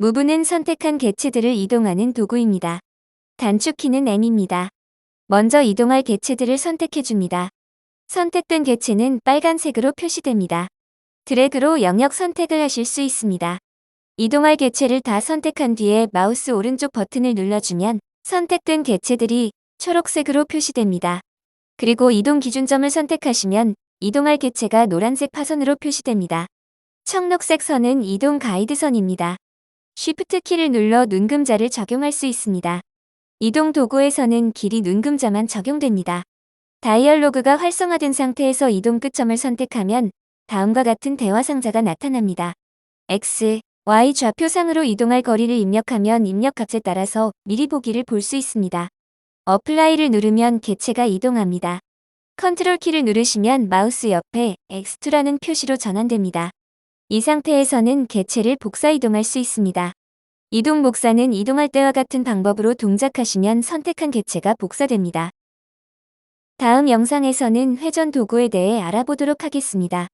무브는 선택한 개체들을 이동하는 도구입니다. 단축키는 M입니다. 먼저 이동할 개체들을 선택해줍니다. 선택된 개체는 빨간색으로 표시됩니다. 드래그로 영역 선택을 하실 수 있습니다. 이동할 개체를 다 선택한 뒤에 마우스 오른쪽 버튼을 눌러주면 선택된 개체들이 초록색으로 표시됩니다. 그리고 이동 기준점을 선택하시면 이동할 개체가 노란색 파선으로 표시됩니다. 청록색 선은 이동 가이드선입니다. Shift 키를 눌러 눈금자를 적용할 수 있습니다. 이동 도구에서는 길이 눈금자만 적용됩니다. 다이얼로그가 활성화된 상태에서 이동 끝점을 선택하면 다음과 같은 대화 상자가 나타납니다. X, Y 좌표상으로 이동할 거리를 입력하면 입력 값에 따라서 미리 보기를 볼 수 있습니다. 어플라이를 누르면 개체가 이동합니다. 컨트롤 키를 누르시면 마우스 옆에 X2라는 표시로 전환됩니다. 이 상태에서는 개체를 복사 이동할 수 있습니다. 이동 복사는 이동할 때와 같은 방법으로 동작하시면 선택한 개체가 복사됩니다. 다음 영상에서는 회전 도구에 대해 알아보도록 하겠습니다.